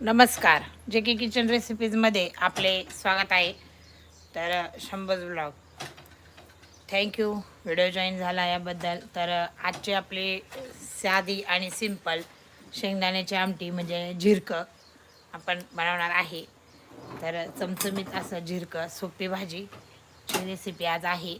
नमस्कार. जे के किचन रेसिपीजमध्ये आपले स्वागत आहे. तर शंभर ब्लॉग थँक्यू व्हिडिओ जॉईन झाला याबद्दल. तर आजची आपली साधी आणि सिंपल शेंगदाण्याची आमटी म्हणजे झिरकं आपण बनवणार आहे. तर चमचमीत असं झिरकं सोपी भाजीची रेसिपी आज आहे.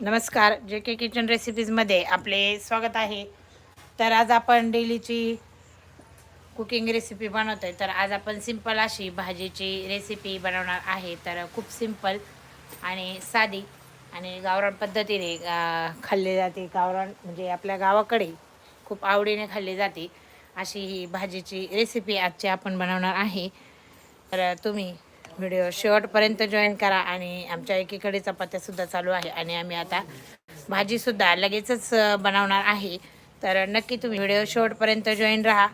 नमस्कार जे के किचन रेसिपीजमध्ये आपले स्वागत आहे. तर आज आपण डेलीची कुकिंग रेसिपी बनवतो आहे तर आज आपण सिंपल अशी भाजीची रेसिपी बनवणार आहे. तर खूप सिंपल आणि साधी आणि गावरान पद्धतीने खाल्ली जाते. गावरान म्हणजे आपल्या गावाकडे खूप आवडीने खाल्ली जाते. अशी ही भाजीची रेसिपी आजची आपण बनवणार आहे. तर तुम्ही व्हिडिओ शेवटपर्यंत जॉईन करा आणि आमच्या एकीकडे चपात्यासुद्धा चालू आहे आणि आम्ही आता भाजीसुद्धा लगेचच बनवणार आहे. तर नक्की तुम्ही व्हिडिओ शेवटपर्यंत जॉईन राहा.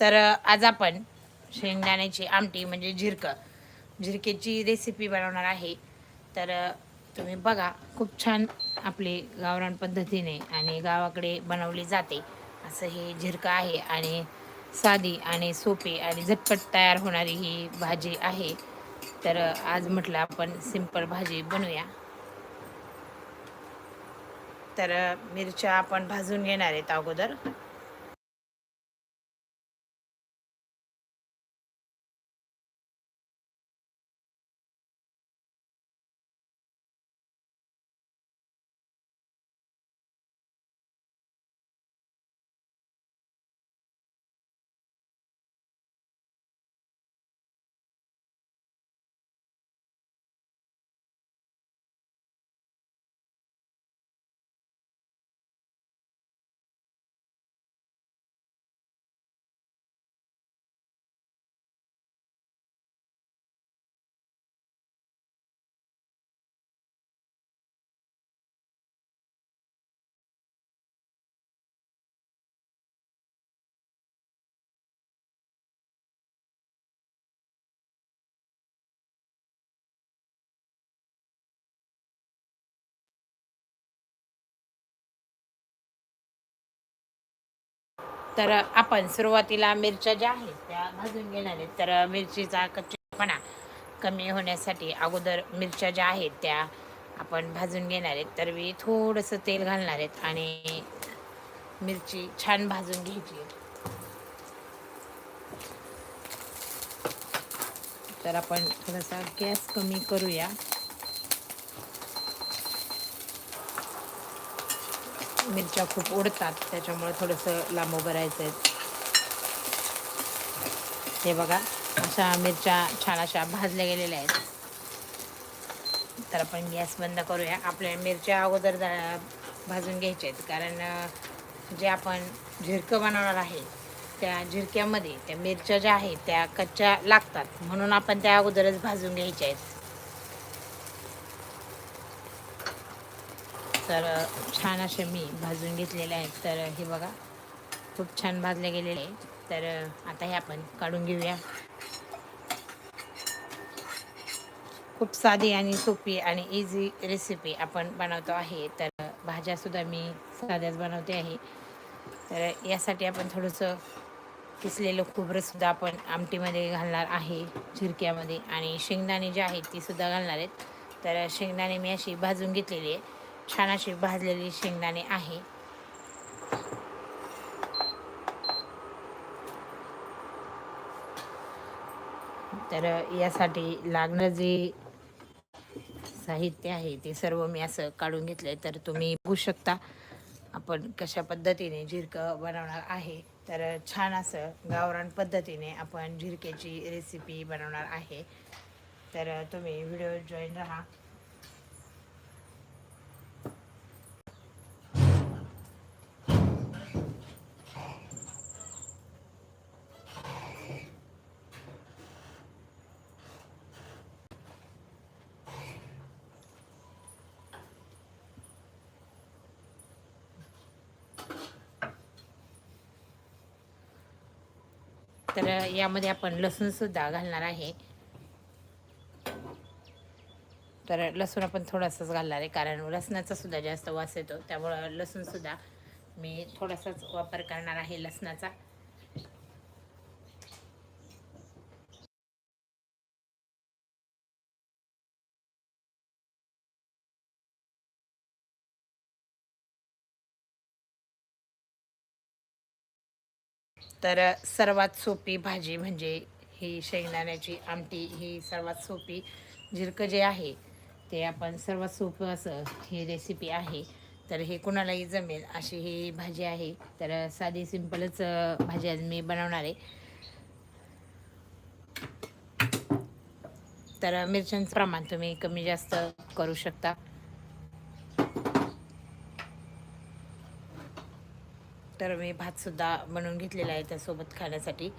तर आज आपण शेंगदाण्याची आमटी म्हणजे झिरकं झिरकेची रेसिपी बनवणार आहे. तर तुम्ही बघा खूप छान आपली गावरान पद्धतीने आणि गावाकडे बनवली जाते. असं हे झिरकं आहे आणि साधी आणि सोपी आणि झटपट तयार होणारी ही भाजी आहे. तर आज म्हटलं आपण सिंपल भाजी बनवूया. तर मिरच्या आपण भाजून घेणार आहेत अगोदर. तर आपण सुरुवातीला मिरच्या ज्या आहेत त्या भाजून घेणार आहेत. तर मिरचीचा कच्चेपणा कमी होण्यासाठी अगोदर मिरच्या ज्या आहेत त्या आपण भाजून घेणार आहेत. तर मी थोडंसं तेल घालणार आहेत आणि मिरची छान भाजून घ्यायची तर आपण थोडासा गॅस कमी करूया. मिरच्या खूप उडतात त्याच्यामुळे थोडंसं लांब उभं राहायचं आहे हे बघा अशा मिरच्या छान अशा भाजल्या गेलेल्या आहेत. तर आपण गॅस बंद करूया. आपल्या मिरच्या अगोदर भाजून घ्यायच्या आहेत कारण जे आपण झिरकं बनवणार आहे त्या झिरक्यामध्ये त्या मिरच्या ज्या आहेत त्या कच्च्या लागतात. म्हणून आपण त्या अगोदरच भाजून घ्यायच्या आहेत तर छान असे मी भाजून घेतलेले आहेत. तर हे बघा खूप छान भाजले गेलेले आहे तर आता हे आपण काढून घेऊया. खूप साधी आणि सोपी आणि इझी रेसिपी आपण बनवतो आहे. तर भाज्यासुद्धा मी साध्याच बनवते आहे. तर यासाठी आपण थोडंसं किसलेलं खोबरंसुद्धा आपण आमटीमध्ये घालणार आहे झिरक्यामध्ये. आणि शेंगदाणे जे आहेत तीसुद्धा घालणार आहेत. तर शेंगदाणे मी अशी भाजून घेतलेली आहे. छान अशी भाजलेली शेंगदाणे आहे. तर यासाठी लागणं जे साहित्य आहे ते सर्व मी असं काढून घेतलं तर तुम्ही बघू शकता आपण कशा पद्धतीने झिरकं बनवणार आहे. तर छान असं गावरान पद्धतीने आपण झिरकेची रेसिपी बनवणार आहे. तर तुम्ही व्हिडिओ जॉईन राहा. तर यामध्ये आपण लसूणसुद्धा घालणार आहे. तर लसूण आपण थोडासाच घालणार आहे कारण लसणाचा सुद्धा जास्त वास येतो. त्यामुळं लसूणसुद्धा मी थोडासाच वापर करणार आहे लसणाचा. तर सर्वात सोपी भाजी म्हणजे ही शेंगदाण्याची आमटी ही सर्वात सोपी झिरकं जे आहे ते आपण सर्वात सोपं असं ही रेसिपी आहे. तर हे कुणालाही जमेल अशी ही भाजी आहे. तर साधी सिंपलच भाजी आज मी बनवणार आहे. तर मिरच्यांचं प्रमाण तुम्ही कमी जास्त करू शकता. तर मी भातसुद्धा बनवून घेतलेला आहे त्यासोबत खाण्यासाठी.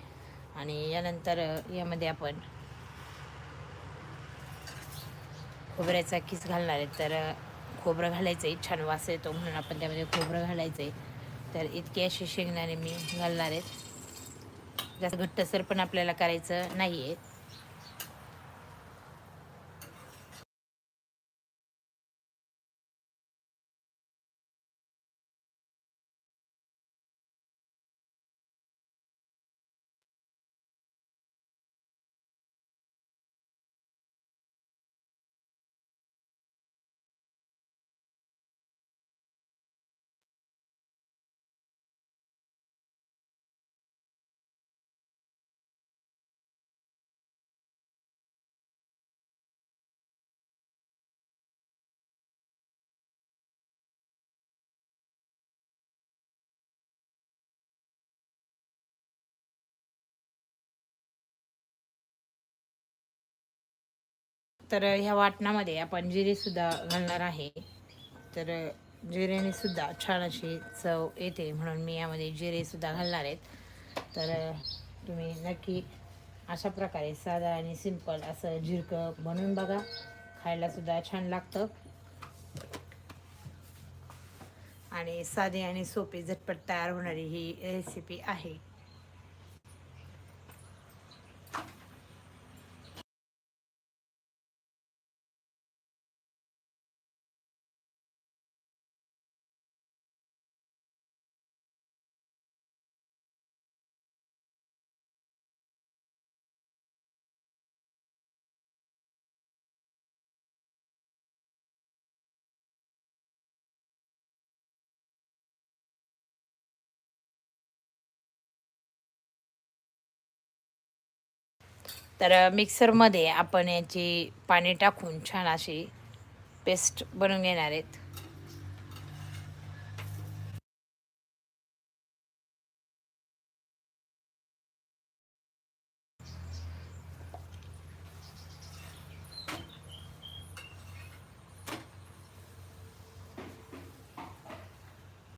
आणि यानंतर यामध्ये आपण खोबऱ्याचा किस घालणार आहे. तर खोबरं घालायचं आहे. छान वास येतो म्हणून आपण त्यामध्ये खोबरं घालायचं आहे. तर इतके असे शेंगदाणे मी घालणार आहेत. जास्त घट्टसर पण आपल्याला करायचं नाही आहे तर ह्या वाटणामध्ये आपण जिरेसुद्धा घालणार आहे. तर जिरेने सुद्धा छान अशी चव येते म्हणून मी यामध्ये जिरेसुद्धा घालणार आहेत. तर तुम्ही नक्की अशा प्रकारे साधा आणि सिंपल असं झिरकं बनवून बघा. खायलासुद्धा छान लागतं. आणि साधी आणि सोपी झटपट तयार होणारी ही रेसिपी आहे. तर मिक्सरमध्ये आपण याची पाणी टाकून छान अशी पेस्ट बनवून घेणार आहेत.